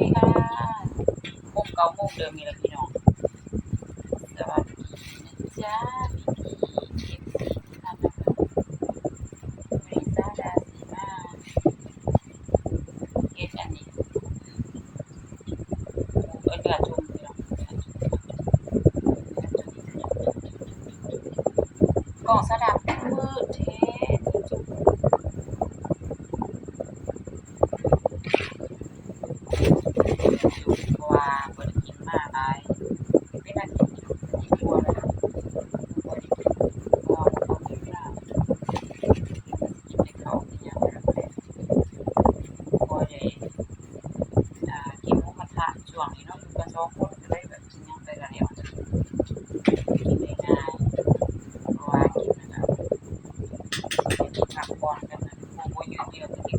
ดีค่ะมุมเก่ามุมเดิมมีแล้วพี่น้องสวัสดีนะจ๊ะพี่พี่เอฟซีท่านะคะเรซ่าดาซีมาเกตันนี้เออกระทุ่มพี่น้องกล่องสลับมืดเท่จุ๊บ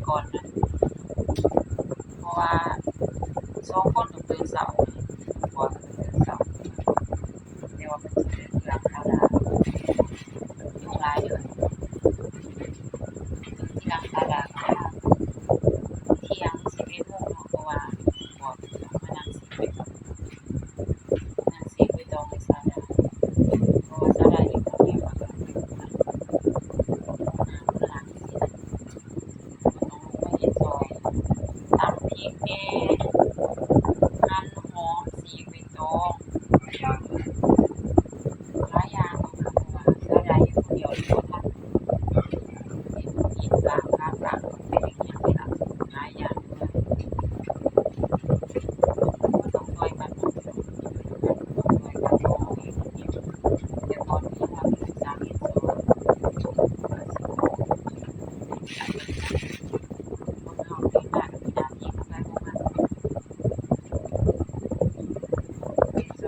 ก่อนนะ Amen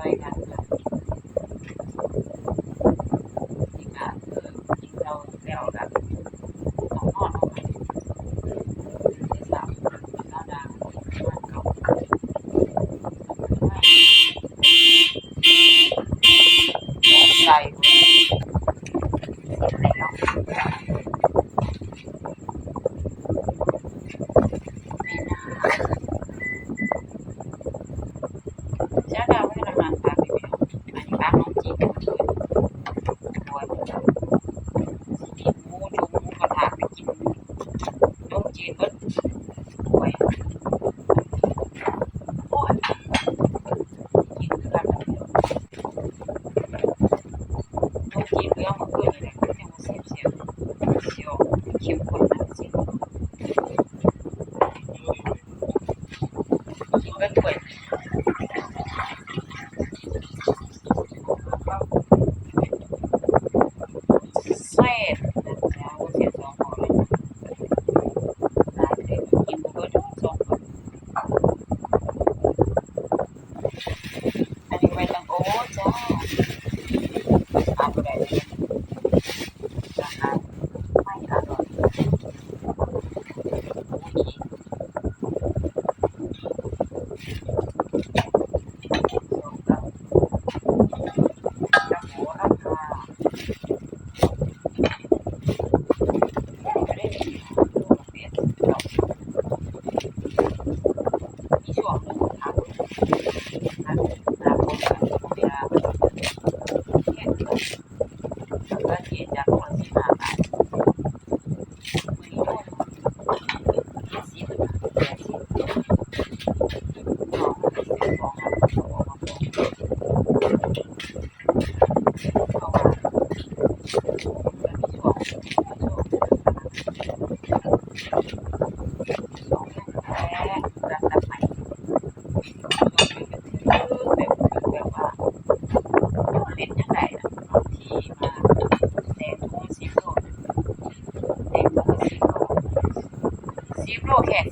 对的 ที่ช่วงหนึ่งครับนะนะผมเวลาเห็นที่ก็เห็นจากคนที่มาไปเจ็ดสิบเจ็สิบสองสิบสอง okay,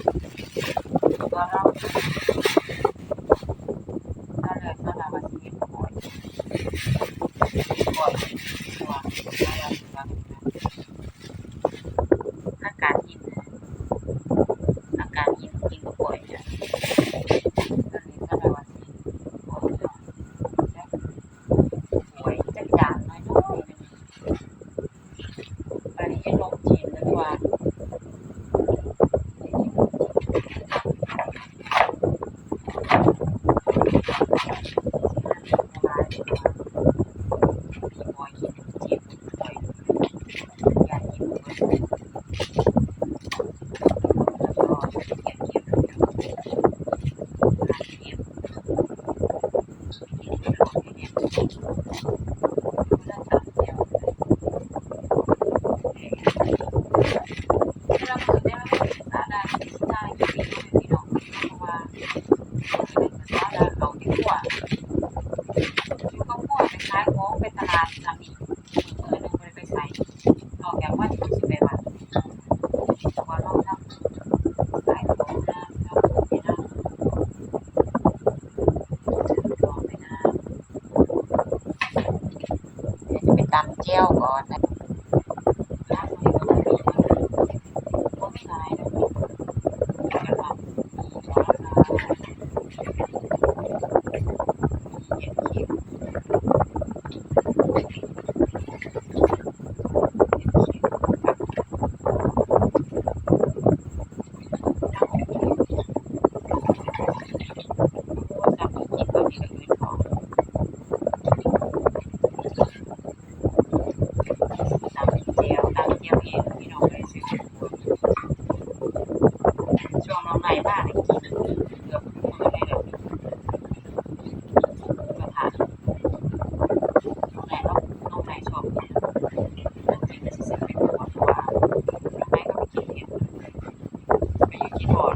і. ตำแจ้วก่อน কি বল